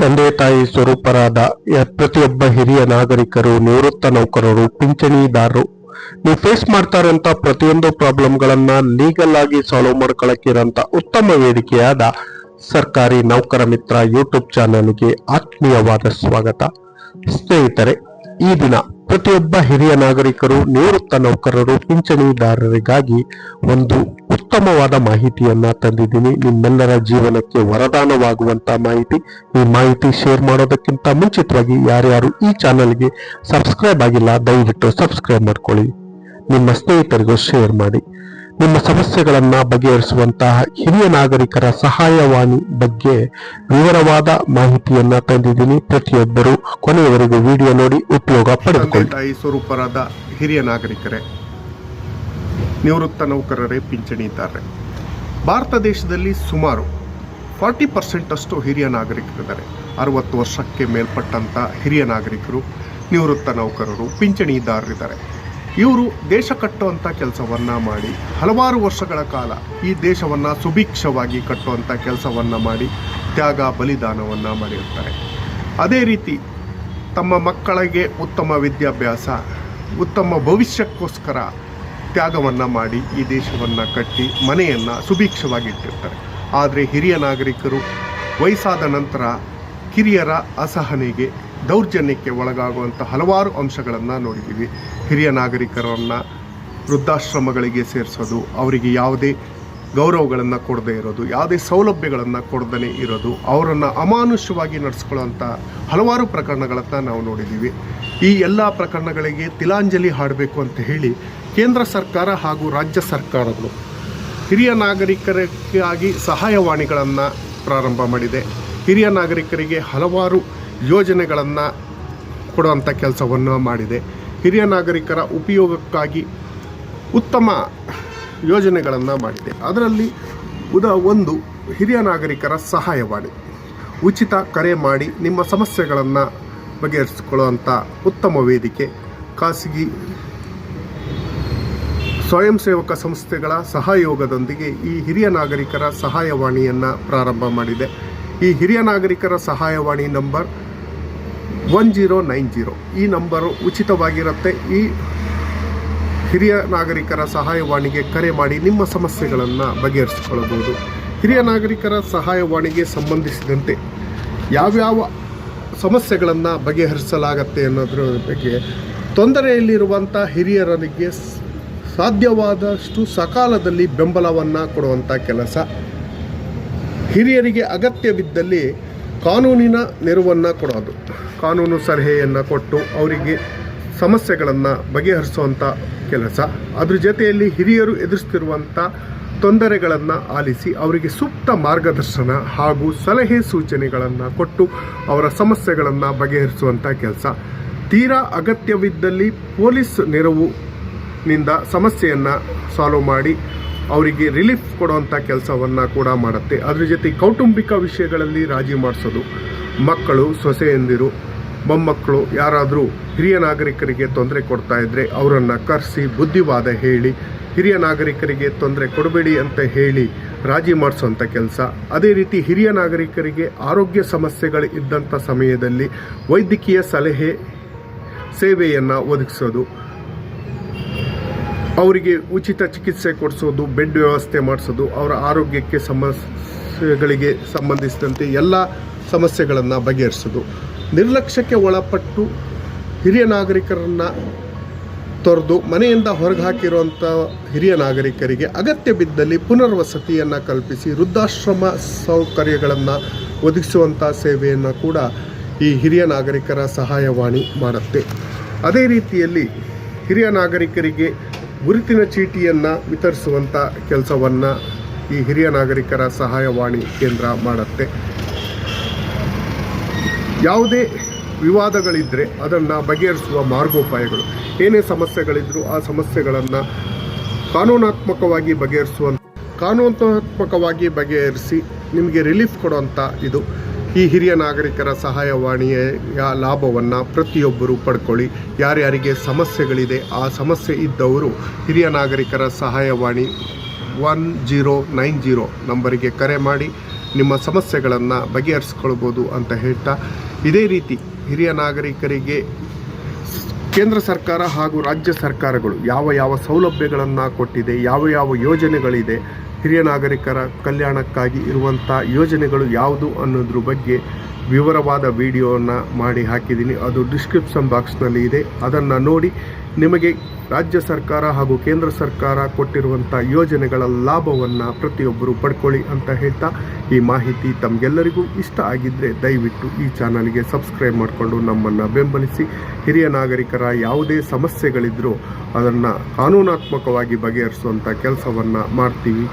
ತಂದೆ ತಾಯಿ ಸ್ವರೂಪರಾದ ಪ್ರತಿಯೊಬ್ಬ ಹಿರಿಯ ನಾಗರಿಕರು, ನಿವೃತ್ತ ನೌಕರರು, ಪಿಂಚಣಿದಾರರು. ನೀವು ಫೇಸ್ ಮಾಡ್ತಾ ಇರುವಂತ ಪ್ರತಿಯೊಂದು ಪ್ರಾಬ್ಲಮ್ಗಳನ್ನ ಲೀಗಲ್ ಆಗಿ ಸಾಲ್ವ್ ಮಾಡ್ಕೊಳಕ್ಕಿರೋಂತ ಉತ್ತಮ ವೇದಿಕೆಯಾದ ಸರ್ಕಾರಿ ನೌಕರ ಮಿತ್ರ ಯೂಟ್ಯೂಬ್ ಚಾನೆಲ್ಗೆ ಆತ್ಮೀಯವಾದ ಸ್ವಾಗತ. ಸ್ನೇಹಿತರೆ, ಈ ದಿನ ಪ್ರತಿಯೊಬ್ಬ ಹಿರಿಯ ನಾಗರಿಕರು, ನಿವೃತ್ತ ನೌಕರರು, ಪಿಂಚಣಿದಾರರಿಗಾಗಿ ಒಂದು ಉತ್ತಮವಾದ ಮಾಹಿತಿಯನ್ನ ತಂದಿದ್ದೀನಿ. ನಿಮ್ಮೆಲ್ಲರ ಜೀವನಕ್ಕೆ ವರದಾನವಾಗುವಂತ ಮಾಹಿತಿ. ಈ ಮಾಹಿತಿ ಶೇರ್ ಮಾಡೋದಕ್ಕಿಂತ ಮುಂಚಿತವಾಗಿ ಯಾರ್ಯಾರು ಈ ಚಾನಲ್ಗೆ ಸಬ್ಸ್ಕ್ರೈಬ್ ಆಗಿಲ್ಲ, ದಯವಿಟ್ಟು ಸಬ್ಸ್ಕ್ರೈಬ್ ಮಾಡ್ಕೊಳ್ಳಿ. ನಿಮ್ಮ ಸ್ನೇಹಿತರಿಗೂ ಶೇರ್ ಮಾಡಿ. ನಿಮ್ಮ ಸಮಸ್ಯೆಗಳನ್ನ ಬಗೆಹರಿಸುವಂತಹ ಹಿರಿಯ ನಾಗರಿಕರ ಸಹಾಯವಾಣಿ ಬಗ್ಗೆ ವಿವರವಾದ ಮಾಹಿತಿಯನ್ನ ತಂದಿದ್ದೀನಿ ಪ್ರತಿಯೊಬ್ಬರು. ಕೊನೆಯವರೆಗೂ ವಿಡಿಯೋ ನೋಡಿ ಉಪಯೋಗ ಪಡೆದುಕೊಳ್ಳಿ. ತಾಯಿ ಸ್ವರೂಪರಾದ ಹಿರಿಯ ನಾಗರಿಕರೇ, ನಿವೃತ್ತ ನೌಕರರೇ, ಪಿಂಚಣಿದಾರರೇ, ಭಾರತ ದೇಶದಲ್ಲಿ ಸುಮಾರು ಫಾರ್ಟಿ ಪರ್ಸೆಂಟ್ ಅಷ್ಟು ಹಿರಿಯ ನಾಗರಿಕರಿದ್ದಾರೆ. ಅರವತ್ತು ವರ್ಷಕ್ಕೆ ಮೇಲ್ಪಟ್ಟಂಥ ಹಿರಿಯ ನಾಗರಿಕರು, ನಿವೃತ್ತ ನೌಕರರು, ಪಿಂಚಣಿದಾರರಿದ್ದಾರೆ. ಇವರು ದೇಶ ಕಟ್ಟುವಂಥ ಕೆಲಸವನ್ನು ಮಾಡಿ ಹಲವಾರು ವರ್ಷಗಳ ಕಾಲ ಈ ದೇಶವನ್ನು ಸುಭಿಕ್ಷವಾಗಿ ಕಟ್ಟುವಂಥ ಕೆಲಸವನ್ನು ಮಾಡಿ ತ್ಯಾಗ ಬಲಿದಾನವನ್ನು ಮಾಡಿರ್ತಾರೆ. ಅದೇ ರೀತಿ ತಮ್ಮ ಮಕ್ಕಳಿಗೆ ಉತ್ತಮ ವಿದ್ಯಾಭ್ಯಾಸ, ಉತ್ತಮ ಭವಿಷ್ಯಕ್ಕೋಸ್ಕರ ತ್ಯಾಗವನ್ನು ಮಾಡಿ ಈ ದೇಶವನ್ನು ಕಟ್ಟಿ ಮನೆಯನ್ನು ಸುಭಿಕ್ಷವಾಗಿಟ್ಟಿರ್ತಾರೆ. ಆದರೆ ಹಿರಿಯ ನಾಗರಿಕರು ವಯಸ್ಸಾದ ನಂತರ ಕಿರಿಯರ ಅಸಹನೆಗೆ ದೌರ್ಜನ್ಯಕ್ಕೆ ಒಳಗಾಗುವಂಥ ಹಲವಾರು ಅಂಶಗಳನ್ನು ನೋಡಿದ್ದೀವಿ. ಹಿರಿಯ ನಾಗರಿಕರನ್ನು ವೃದ್ಧಾಶ್ರಮಗಳಿಗೆ ಸೇರಿಸೋದು, ಅವರಿಗೆ ಯಾವುದೇ ಗೌರವಗಳನ್ನು ಕೊಡದೇ ಇರೋದು, ಯಾವುದೇ ಸೌಲಭ್ಯಗಳನ್ನು ಕೊಡದೇ ಇರೋದು, ಅವರನ್ನು ಅಮಾನುಷ್ಯವಾಗಿ ನಡೆಸ್ಕೊಳ್ಳೋಂಥ ಹಲವಾರು ಪ್ರಕರಣಗಳನ್ನು ನಾವು ನೋಡಿದ್ದೀವಿ. ಈ ಎಲ್ಲ ಪ್ರಕರಣಗಳಿಗೆ ತಿಲಾಂಜಲಿ ಹಾಡಬೇಕು ಅಂತ ಹೇಳಿ ಕೇಂದ್ರ ಸರ್ಕಾರ ಹಾಗೂ ರಾಜ್ಯ ಸರ್ಕಾರಗಳು ಹಿರಿಯ ನಾಗರಿಕರಿಗಾಗಿ ಸಹಾಯವಾಣಿಗಳನ್ನು ಪ್ರಾರಂಭ ಮಾಡಿದೆ. ಹಿರಿಯ ನಾಗರಿಕರಿಗೆ ಹಲವಾರು ಯೋಜನೆಗಳನ್ನು ಕೊಡುವಂಥ ಕೆಲಸವನ್ನು ಮಾಡಿದೆ. ಹಿರಿಯ ನಾಗರಿಕರ ಉಪಯೋಗಕ್ಕಾಗಿ ಉತ್ತಮ ಯೋಜನೆಗಳನ್ನು ಮಾಡಿದೆ. ಅದರಲ್ಲಿ ಉದಾ ಒಂದು ಹಿರಿಯ ನಾಗರಿಕರ ಸಹಾಯವಾಣಿ. ಉಚಿತ ಕರೆ ಮಾಡಿ ನಿಮ್ಮ ಸಮಸ್ಯೆಗಳನ್ನು ಬಗೆಹರಿಸಿಕೊಳ್ಳುವಂಥ ಉತ್ತಮ ವೇದಿಕೆ. ಖಾಸಗಿ ಸ್ವಯಂ ಸೇವಕ ಸಂಸ್ಥೆಗಳ ಸಹಯೋಗದೊಂದಿಗೆ ಈ ಹಿರಿಯ ನಾಗರಿಕರ ಸಹಾಯವಾಣಿಯನ್ನು ಪ್ರಾರಂಭ ಮಾಡಿದೆ. ಈ ಹಿರಿಯ ನಾಗರಿಕರ ಸಹಾಯವಾಣಿ number one zero nine zero ಈ ನಂಬರು ಉಚಿತವಾಗಿರುತ್ತೆ. ಈ ಹಿರಿಯ ನಾಗರಿಕರ ಸಹಾಯವಾಣಿಗೆ ಕರೆ ಮಾಡಿ ನಿಮ್ಮ ಸಮಸ್ಯೆಗಳನ್ನು ಬಗೆಹರಿಸಿಕೊಳ್ಳಬಹುದು. ಹಿರಿಯ ನಾಗರಿಕರ ಸಹಾಯವಾಣಿಗೆ ಸಂಬಂಧಿಸಿದಂತೆ ಯಾವ್ಯಾವ ಸಮಸ್ಯೆಗಳನ್ನು ಬಗೆಹರಿಸಲಾಗತ್ತೆ ಅನ್ನೋದ್ರ ಬಗ್ಗೆ ತೊಂದರೆಯಲ್ಲಿರುವಂಥ ಹಿರಿಯರಿಗೆ ಸಾಧ್ಯವಾದಷ್ಟು ಸಕಾಲದಲ್ಲಿ ಬೆಂಬಲವನ್ನು ಕೊಡುವಂಥ ಕೆಲಸ. ಹಿರಿಯರಿಗೆ ಅಗತ್ಯವಿದ್ದಲ್ಲಿ ಕಾನೂನಿನ ನೆರವನ್ನು ಕೊಡೋದು. ಕಾನೂನು ಸಲಹೆಯನ್ನು ಕೊಟ್ಟು ಅವರಿಗೆ ಸಮಸ್ಯೆಗಳನ್ನು ಬಗೆಹರಿಸುವಂಥ ಕೆಲಸ. ಅದ್ರ ಜೊತೆಯಲ್ಲಿ ಹಿರಿಯರು ಎದುರಿಸ್ತಿರುವಂಥ ತೊಂದರೆಗಳನ್ನು ಆಲಿಸಿ ಅವರಿಗೆ ಸೂಕ್ತ ಮಾರ್ಗದರ್ಶನ ಹಾಗೂ ಸಲಹೆ ಸೂಚನೆಗಳನ್ನು ಕೊಟ್ಟು ಅವರ ಸಮಸ್ಯೆಗಳನ್ನು ಬಗೆಹರಿಸುವಂಥ ಕೆಲಸ. ತೀರಾ ಅಗತ್ಯವಿದ್ದಲ್ಲಿ ಪೊಲೀಸ್ ನೆರವು ನಿಂದ ಸಮಸ್ಯೆಯನ್ನು ಸಾಲ್ವ್ ಮಾಡಿ ಅವರಿಗೆ ರಿಲೀಫ್ ಕೊಡುವಂಥ ಕೆಲಸವನ್ನು ಕೂಡ ಮಾಡುತ್ತೆ. ಅದ್ರ ಜೊತೆ ಕೌಟುಂಬಿಕ ವಿಷಯಗಳಲ್ಲಿ ರಾಜಿ ಮಾಡಿಸೋದು, ಮಕ್ಕಳು, ಸೊಸೆಯಂದಿರು, ಮೊಮ್ಮಕ್ಕಳು, ಯಾರಾದರೂ ಹಿರಿಯ ನಾಗರಿಕರಿಗೆ ತೊಂದರೆ ಕೊಡ್ತಾ ಇದ್ದರೆ ಅವರನ್ನು ಕರೆಸಿ ಬುದ್ಧಿವಾದ ಹೇಳಿ, ಹಿರಿಯ ನಾಗರಿಕರಿಗೆ ತೊಂದರೆ ಕೊಡಬೇಡಿ ಅಂತ ಹೇಳಿ ರಾಜಿ ಮಾಡಿಸುವಂಥ ಕೆಲಸ. ಅದೇ ರೀತಿ ಹಿರಿಯ ನಾಗರಿಕರಿಗೆ ಆರೋಗ್ಯ ಸಮಸ್ಯೆಗಳು ಇದ್ದಂಥ ಸಮಯದಲ್ಲಿ ವೈದ್ಯಕೀಯ ಸಲಹೆ ಸೇವೆಯನ್ನು ಒದಗಿಸೋದು ಅವರಿಗೆ ಉಚಿತ ಚಿಕಿತ್ಸೆ ಕೊಡಿಸೋದು, ಬೆಡ್ ವ್ಯವಸ್ಥೆ ಮಾಡಿಸೋದು, ಅವರ ಆರೋಗ್ಯಕ್ಕೆ ಸಮಸ್ಯೆಗಳಿಗೆ ಸಂಬಂಧಿಸಿದಂತೆ ಎಲ್ಲ ಸಮಸ್ಯೆಗಳನ್ನು ಬಗೆಹರಿಸೋದು. ನಿರ್ಲಕ್ಷ್ಯಕ್ಕೆ ಒಳಪಟ್ಟು ಹಿರಿಯ ನಾಗರಿಕರನ್ನು ತೊರೆದು ಮನೆಯಿಂದ ಹೊರಗೆ ಹಾಕಿರುವಂಥ ಹಿರಿಯ ನಾಗರಿಕರಿಗೆ ಅಗತ್ಯ ಬಿದ್ದಲ್ಲಿ ಪುನರ್ವಸತಿಯನ್ನು ಕಲ್ಪಿಸಿ ವೃದ್ಧಾಶ್ರಮ ಸೌಕರ್ಯಗಳನ್ನು ಒದಗಿಸುವಂಥ ಸೇವೆಯನ್ನು ಕೂಡ ಈ ಹಿರಿಯ ನಾಗರಿಕರ ಸಹಾಯವಾಣಿ ಮಾಡುತ್ತೆ. ಅದೇ ರೀತಿಯಲ್ಲಿ ಹಿರಿಯ ನಾಗರಿಕರಿಗೆ ಗುರುತಿನ ಚೀಟಿಯನ್ನು ವಿತರಿಸುವಂಥ ಕೆಲಸವನ್ನು ಈ ಹಿರಿಯ ನಾಗರಿಕರ ಸಹಾಯವಾಣಿ ಕೇಂದ್ರ ಮಾಡುತ್ತೆ. ಯಾವುದೇ ವಿವಾದಗಳಿದ್ದರೆ ಅದನ್ನು ಬಗೆಹರಿಸುವ ಮಾರ್ಗೋಪಾಯಗಳು. ಏನೇ ಸಮಸ್ಯೆಗಳಿದ್ದರೂ ಆ ಸಮಸ್ಯೆಗಳನ್ನು ಕಾನೂನಾತ್ಮಕವಾಗಿ ಬಗೆಹರಿಸುವಂಥ ಕಾನೂನಾತ್ಮಕವಾಗಿ ಬಗೆಹರಿಸಿ ನಿಮಗೆ ರಿಲೀಫ್ ಕೊಡುವಂಥ ಇದು. ಈ ಹಿರಿಯ ನಾಗರಿಕರ ಸಹಾಯವಾಣಿಯ ಲಾಭವನ್ನು ಪ್ರತಿಯೊಬ್ಬರು ಪಡ್ಕೊಳ್ಳಿ. ಯಾರ್ಯಾರಿಗೆ ಸಮಸ್ಯೆಗಳಿದೆ, ಆ ಸಮಸ್ಯೆ ಇದ್ದವರು ಹಿರಿಯ ನಾಗರಿಕರ ಸಹಾಯವಾಣಿ ಒನ್ ಜೀರೋ ನೈನ್ ಜೀರೋ ನಂಬರಿಗೆ ಕರೆ ಮಾಡಿ, ನಿಮ್ಮ ಸಮಸ್ಯೆಗಳನ್ನು ಬಗೆಹರಿಸ್ಕೊಳ್ಬೋದು ಅಂತ ಹೇಳ್ತಾ, ಇದೇ ರೀತಿ ಹಿರಿಯ ನಾಗರಿಕರಿಗೆ ಕೇಂದ್ರ ಸರ್ಕಾರ ಹಾಗೂ ರಾಜ್ಯ ಸರ್ಕಾರಗಳು ಯಾವ ಯಾವ ಸೌಲಭ್ಯಗಳನ್ನು ಕೊಟ್ಟಿದೆ, ಯಾವ ಯಾವ ಯೋಜನೆಗಳಿದೆ ಹಿರಿಯ ನಾಗರಿಕರ ಕಲ್ಯಾಣಕ್ಕಾಗಿ ಇರುವಂಥ ಯೋಜನೆಗಳು ಯಾವುದು ಅನ್ನೋದ್ರ ಬಗ್ಗೆ ವಿವರವಾದ ವಿಡಿಯೋವನ್ನು ಮಾಡಿ ಹಾಕಿದ್ದೀನಿ. ಅದು ಡಿಸ್ಕ್ರಿಪ್ಷನ್ ಬಾಕ್ಸ್ನಲ್ಲಿ ಇದೆ. ಅದನ್ನು ನೋಡಿ ನಿಮಗೆ ರಾಜ್ಯ ಸರ್ಕಾರ ಹಾಗೂ ಕೇಂದ್ರ ಸರ್ಕಾರ ಕೊಟ್ಟಿರುವಂಥ ಯೋಜನೆಗಳ ಲಾಭವನ್ನು ಪ್ರತಿಯೊಬ್ಬರು ಪಡ್ಕೊಳ್ಳಿ ಅಂತ ಹೇಳ್ತಾ ಈ ಮಾಹಿತಿ ತಮಗೆಲ್ಲರಿಗೂ ಇಷ್ಟ ಆಗಿದ್ದರೆ ದಯವಿಟ್ಟು ಈ ಚಾನಲ್ಗೆ ಸಬ್ಸ್ಕ್ರೈಬ್ ಮಾಡಿಕೊಂಡು ನಮ್ಮನ್ನು ಬೆಂಬಲಿಸಿ. ಹಿರಿಯ ನಾಗರಿಕರ ಯಾವುದೇ ಸಮಸ್ಯೆಗಳಿದ್ದರೂ ಅದನ್ನು ಕಾನೂನಾತ್ಮಕವಾಗಿ ಬಗೆಹರಿಸುವಂಥ ಕೆಲಸವನ್ನು ಮಾಡ್ತೀವಿ.